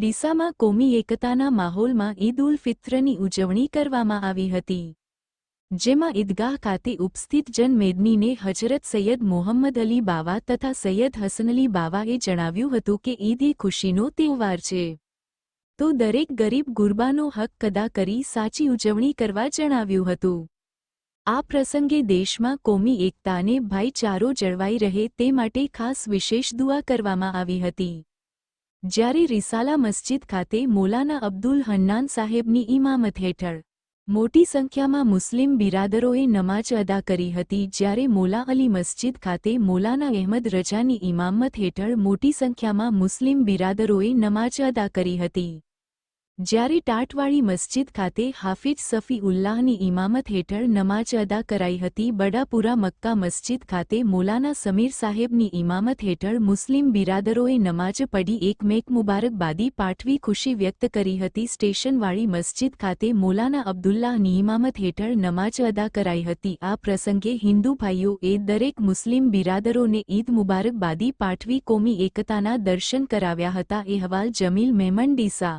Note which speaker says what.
Speaker 1: ડીસામાં કોમી એકતાના માહોલમાં ઈદ ઉલ ફિત્રની ઉજવણી કરવામાં આવી હતી. જેમાં ઈદગાહ ખાતે ઉપસ્થિત જનમેદનીને હજરત સૈયદ મોહમ્મદ અલી બાવા તથા સૈયદ હસનઅલી બાવાએ જણાવ્યું હતું કે ઈદ એ ખુશીનો તહેવાર છે. તો દરેક ગરીબ ગુરબાનો હક અદા કરી સાચી ઉજવણી કરવા જણાવ્યું હતું. આ પ્રસંગે દેશમાં કોમી એકતાને ભાઈચારો જળવાઈ રહે તે માટે ખાસ વિશેષ દુઆ કરવામાં આવી હતી. જ્યારે રિસાલા મસ્જિદ ખાતે મોલાના અબ્દુલ હન્નાન સાહેબની ઇમામત હેઠળ મોટી સંખ્યામાં મુસ્લિમ બિરાદરોએ નમાજ અદા કરી હતી, જ્યારે મોલા અલી મસ્જિદ ખાતે મોલાના અહેમદ રજાની ઇમામત હેઠળ મોટી સંખ્યામાં મુસ્લિમ બિરાદરોએ નમાજ અદા કરી હતી. જ્યારે ટાટવાળી મસ્જિદ ખાતે હાફિજ સફી ઉલ્લાહની ઇમામત હેઠળ નમાજ અદા કરાઈ હતી, બડાપુરા મક્કા મસ્જિદ ખાતે મોલાના સમીર સાહેબની ઇમામત હેઠળ મુસ્લિમ બિરાદરોએ નમાજ પડી એક મેક મુબારકબાદી પાઠવી ખુશી વ્યક્ત કરી હતી. સ્ટેશનવાળી મસ્જિદ ખાતે મોલાના અબ્દુલ્લાહની ઇમામત હેઠળ નમાજ અદા કરાઈ હતી. આ પ્રસંગે હિન્દુ ભાઈઓએ દરેક મુસ્લિમ બિરાદરોને ઈદ મુબારકબાદી પાઠવી કોમી એકતાના દર્શન કરાવ્યા હતા. એ હવાલ Jamil Memon Deesa